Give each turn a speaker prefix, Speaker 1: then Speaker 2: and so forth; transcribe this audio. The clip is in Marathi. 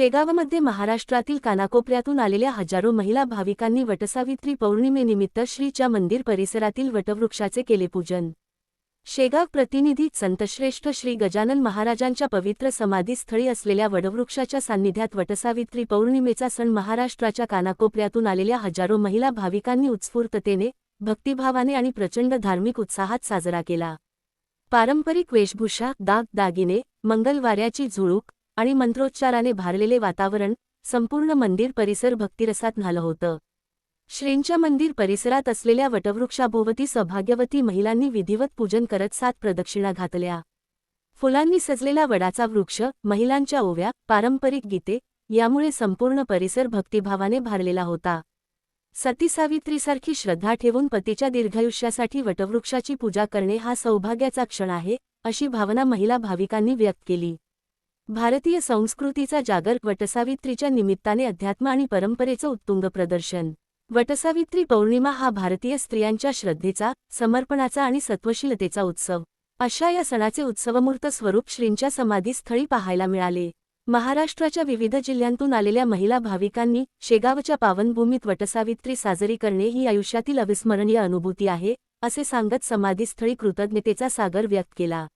Speaker 1: शेगावमध्ये महाराष्ट्रातील कानाकोपऱ्यातून आलेल्या हजारो महिला भाविकांनी वटसावित्री पौर्णिमेनिमित्त श्रीच्या मंदिर परिसरातील वटवृक्षाचे केले पूजन. शेगाव प्रतिनिधी संतश्रेष्ठ श्री गजानन महाराजांच्या पवित्र समाधीस्थळी असलेल्या वडवृक्षाच्या सान्निध्यात वटसावित्री पौर्णिमेचा सण महाराष्ट्राच्या कानाकोपऱ्यातून आलेल्या हजारो महिला भाविकांनी उत्स्फूर्ततेने भक्तिभावाने आणि प्रचंड धार्मिक उत्साहात साजरा केला. पारंपरिक वेशभूषा दाग दागिने मंगलवाऱ्याची झुळूक आणि मंत्रोच्चाराने भारलेले वातावरण संपूर्ण मंदिर परिसर भक्तिरसात न्हालं होतं. श्रींच्या मंदिर परिसरात असलेल्या वटवृक्षाभोवती सौभाग्यवती महिलांनी विधिवत पूजन करत सात प्रदक्षिणा घातल्या. फुलांनी सजलेला वडाचा वृक्ष महिलांच्या ओव्या पारंपरिक गीते यामुळे संपूर्ण परिसर भक्तिभावाने भारलेला होता. सती सावित्रीसारखी श्रद्धा ठेवून पतीच्या दीर्घायुष्यासाठी वटवृक्षाची पूजा करणे हा सौभाग्याचा क्षण आहे अशी भावना महिला भाविकांनी व्यक्त केली. भारतीय संस्कृतीचा जागर वटसावित्रीच्या निमित्ताने अध्यात्म आणि परंपरेचं उत्तुंग प्रदर्शन. वटसावित्री पौर्णिमा हा भारतीय स्त्रियांच्या श्रद्धेचा समर्पणाचा आणि सत्वशीलतेचा उत्सव. अशा या सणाचे उत्सवमूर्त स्वरूप श्रींच्या समाधीस्थळी पाहायला मिळाले. महाराष्ट्राच्या विविध जिल्ह्यांतून आलेल्या महिला भाविकांनी शेगावच्या पावनभूमीत वटसावित्री साजरी करणे ही आयुष्यातील अविस्मरणीय अनुभूती आहे असे सांगत समाधीस्थळी कृतज्ञतेचा सागर व्यक्त केला.